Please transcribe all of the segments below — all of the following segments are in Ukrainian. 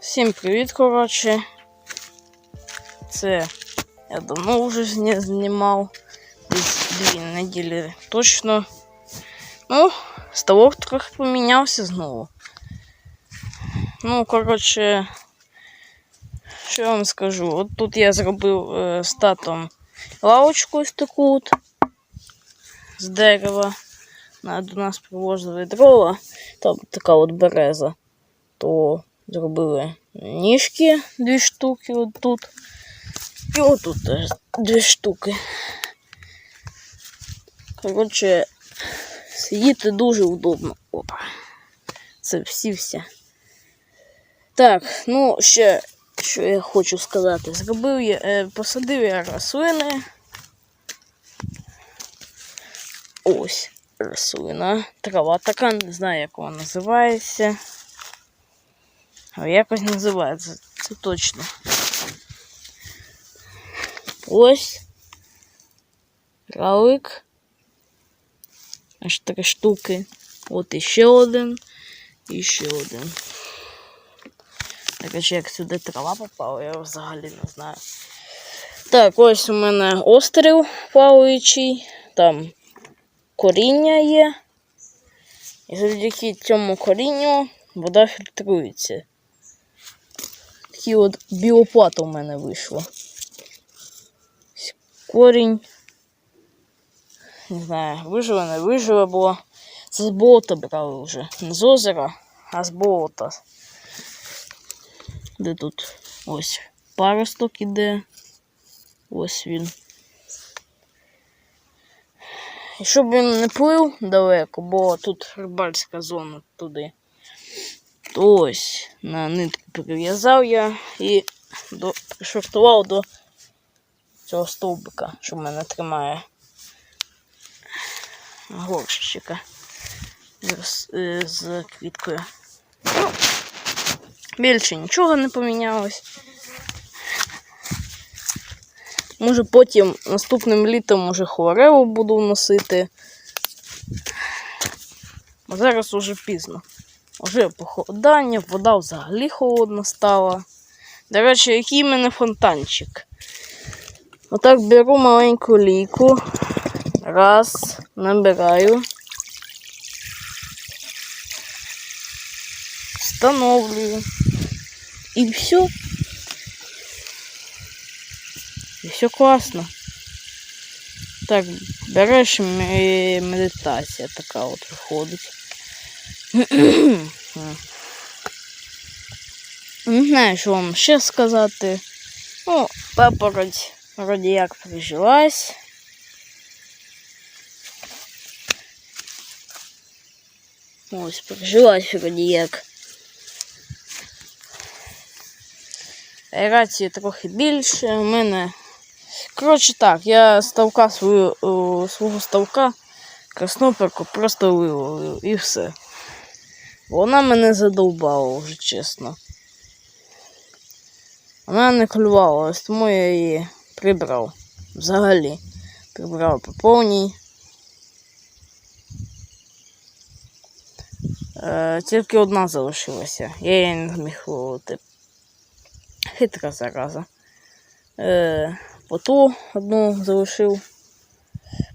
Всім привіт, коротше. Це я давно вже не знімав. Десь дві неділі точно. Ну, ставок трохи помінявся знову. Ну, коротше, що я вам скажу? От тут я зробив е, з татом лавочку ось таку от з дерева. На- До нас привозили дрова. Там така от береза. То зробили ніжки дві штуки от тут. І отут теж дві штуки. Коротше, сидіти дуже удобно. Опа. Це всі всі. Так, ну ще що я хочу сказати. Зробив я, е, посадив я рослини. Ось рослина. Трава така, не знаю, як вона називається. Якось називається, це точно. Ось. Ралик. Аж три штуки. От іще один. І ще один. Так, як сюди трава попала, я взагалі не знаю. Так, ось у мене острів плаваючий. Там коріння є. І завдяки цьому корінню вода фільтрується. Такий от біоплат у мене вийшло. Корінь. Не знаю, виживе, не виживе, бо це з болота брали вже. Не з озера, а з болота. Де тут ось паросток іде. Ось він. І щоб він не плив далеко, бо тут рибальська зона туди. Ось на нитку прив'язав я і до, пришвартував до цього стовбика, що в мене тримає горщика з, е, з квіткою. Ну, більше нічого не помінялось. Може потім наступним літом може хлорелу буду носити. А зараз уже пізно. Уже похолодання, вода взагалі холодна стала. До речі, який в мене фонтанчик. Отак беру маленьку лійку. Раз, набираю. Встановлюю. І все. І все класно. Так, береш медитація така от виходить. Не знаю, що вам ще сказати. Ну, папороть вроді як прижилась. Ось, прижилась вроді як. Аерації трохи більше. У мене. Коротше так, я ставка свою, о, свого ставка красноперку просто виловив і все. Вона мене задовбала вже чесно. Вона не клювала, ось тому я її прибрав. Взагалі. Прибрав по повній. Е, тільки одна залишилася. Я її не зміг ловити. Хитра зараза. Е, поту одну залишив.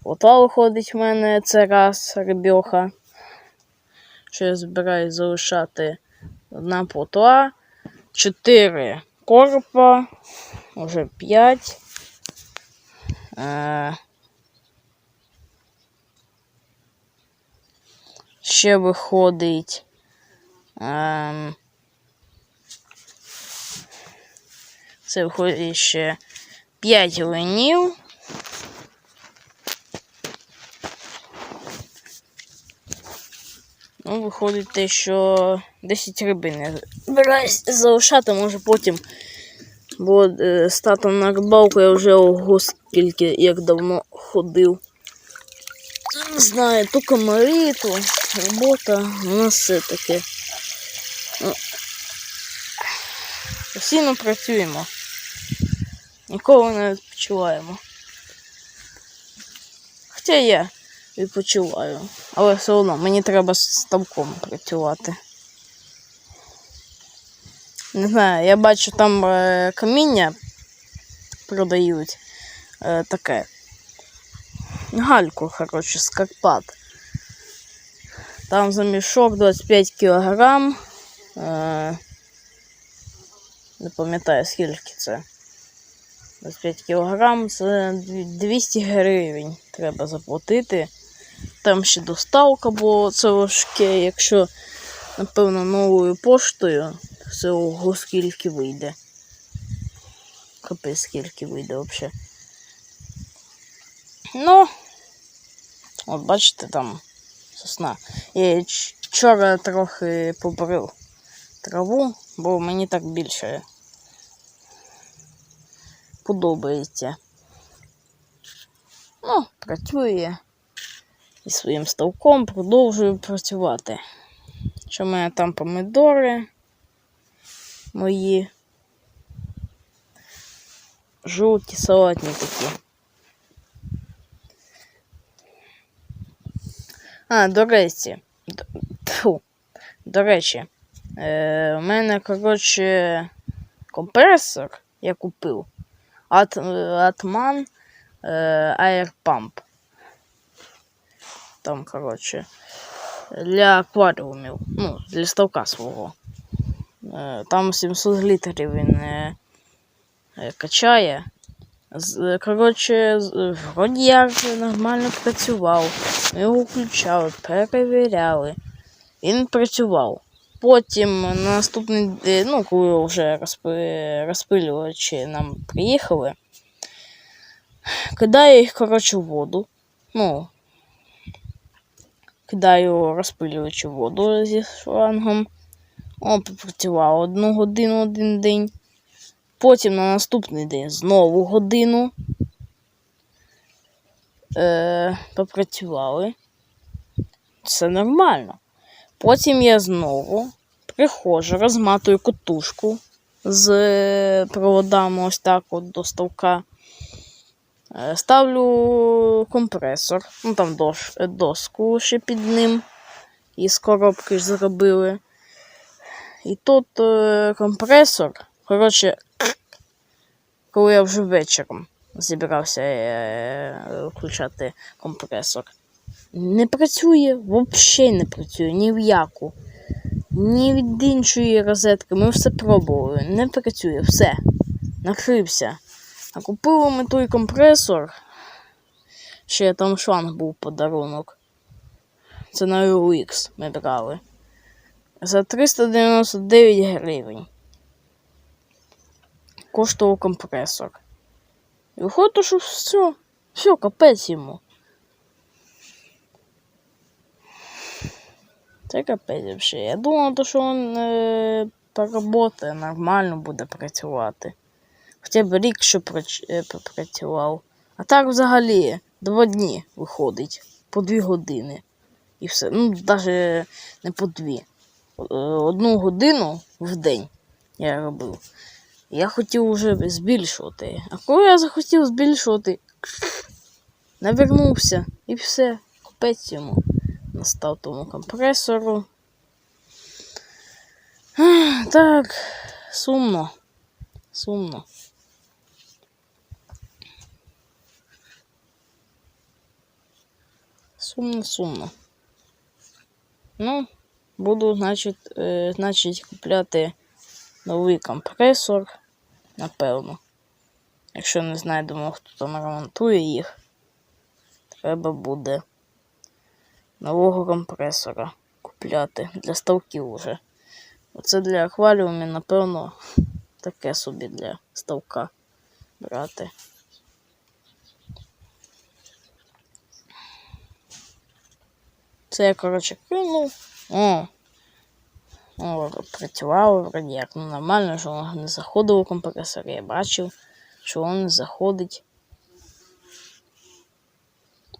Пота виходить в мене це раз рибьоха. Що я збираюсь залишати одна плотва, чотири коропа, уже п'ять. Е, ще виходить. Ем, це виходить ще 5 ленів. Ну, виходить що 10 рибин збираюсь залишати, може потім. Бо е, з на рибалку я вже ого скільки як давно ходив. Не знаю, то комари, то робота, у нас все таке. Ну, Постійно працюємо. Ніколи не відпочиваємо. Хоча я відпочиваю, але все одно мені треба з ставком працювати. Не знаю, я бачу там е, каміння продають е, таке. Гальку, коротше, з Карпат. Там за мішок 25 кілограм. Е, не пам'ятаю скільки це. 25 кілограм це 200 гривень треба заплатити. Там ще доставка, бо це важке, якщо, напевно, новою поштою, це ого скільки вийде. Капець скільки вийде взагалі. Ну, от бачите там сосна. Я вчора трохи побрив траву, бо мені так більше подобається. Ну, працює і своїм ставком продовжую працювати. Що в мене там помідори мої жовті салатні такі. А, до речі, д- до речі, е, у мене, коротше, компресор я купив. Атман е, Air Pump. Там, коротше, для акваріумів, ну, для ставка свого. Е, Там 700 літрів він е, е, качає. Коротше, вроді як нормально працював. Ми його включали, перевіряли. Він працював. Потім на наступний день, ну, коли вже розпи- розпилювачі нам приїхали, кидаю їх, коротше, в воду. Ну, кидаю розпилювачі воду зі шлангом. О, попрацював одну годину один день. Потім на наступний день знову годину. Е, попрацювали. Все нормально. Потім я знову приходжу, розматую котушку з проводами ось так от до ставка. Е, Ставлю компресор, ну там дош, доску ще під ним. Із коробки ж зробили. І тут е, компресор. Коротше, коли я вже вечором зібрався е, включати компресор. Не працює, взагалі не працює, ні в яку. Ні від іншої розетки. Ми все пробували. Не працює, все. Накрився. А купили ми той компресор. Ще там шланг був подарунок. Це на UX ми брали. За 399 гривень. Коштував компресор. І виходить, що все. Все, капець йому. Це капець взагалі. Я думав, що він е, поработає, нормально буде працювати. Хоча б рік, що е. А так взагалі два дні виходить по дві години. І все. Ну, навіть не по дві. Е, Одну годину в день я робив. Я хотів вже збільшувати. А коли я захотів збільшувати, навернувся і все, купець йому. Настав тому компресору. Так, сумно. Сумно. Сумно, сумно. Ну, буду, значить, е, значить, купляти новий компресор, напевно. Якщо не знайдемо, хто там ремонтує їх, треба буде нового компресора купляти для ставків уже. Оце для акваріумів, напевно, таке собі для ставка брати. Це я, коротше, кинув. О. О, працювало вроді як. Ну нормально, що воно не заходило в компресор. Я бачив, що воно не заходить.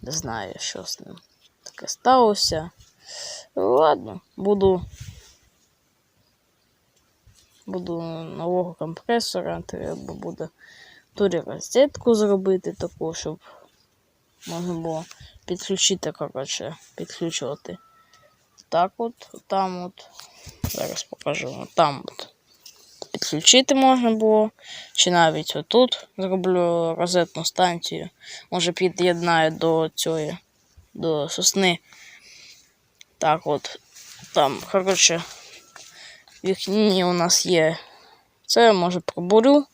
Не знаю, що з ним таке сталося. Ладно, буду. Буду нового компресора, треба буде турі розетку зробити таку, щоб можна було підключити, коротше, підключувати. Так от, там от. Зараз покажу. Там от. підключити можна було. Чи навіть отут зроблю розетну станцію. Може під'єднаю до цієї, до сосни. Так от. Там, коротше, вікні у нас є. Це може пробурю.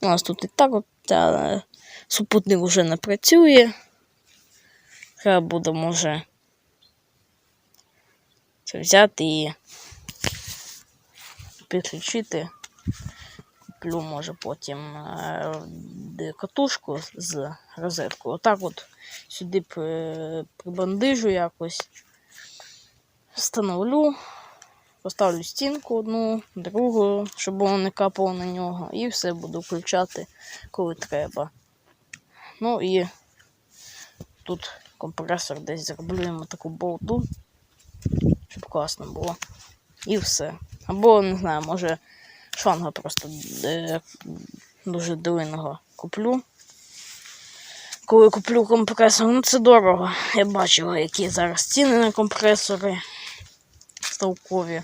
У нас тут і так от та, супутник вже не працює. Треба буде, може, це взяти і підключити. Куплю, може, потім е, катушку з розеткою. Отак от сюди прибандижу якось. Встановлю, поставлю стінку одну, другу, щоб воно не капало на нього, і все буду включати, коли треба. Ну і тут компресор десь зроблю йому таку болту, щоб класно було. І все. Або, не знаю, може шланга просто е, дуже длинного куплю. Коли куплю компресор, ну це дорого. Я бачила, які зараз ціни на компресори ставкові.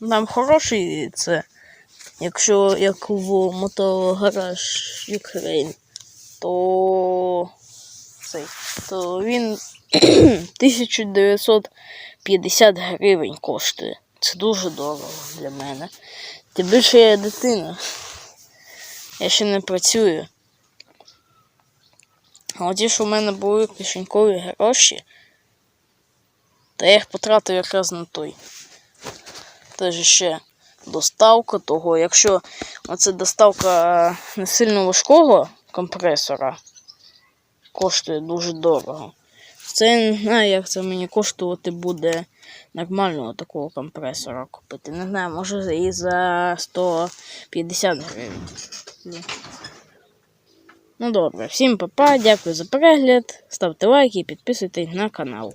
Там хороший це. Якщо як в мотогараж Ukraine, то цей, то він 1950 гривень коштує. Це дуже дорого для мене. Тим більше я дитина. Я ще не працюю. А ті, що в мене були кишенькові гроші, то я їх потратив якраз на той. Теж ще доставка того. Якщо оце доставка не сильно важкого компресора коштує дуже дорого. Це я не знаю, як це мені коштувати буде нормального такого компресора купити. Не знаю, може і за 150 гривень. Ну добре, всім па-па, дякую за перегляд. Ставте лайки і підписуйтесь на канал.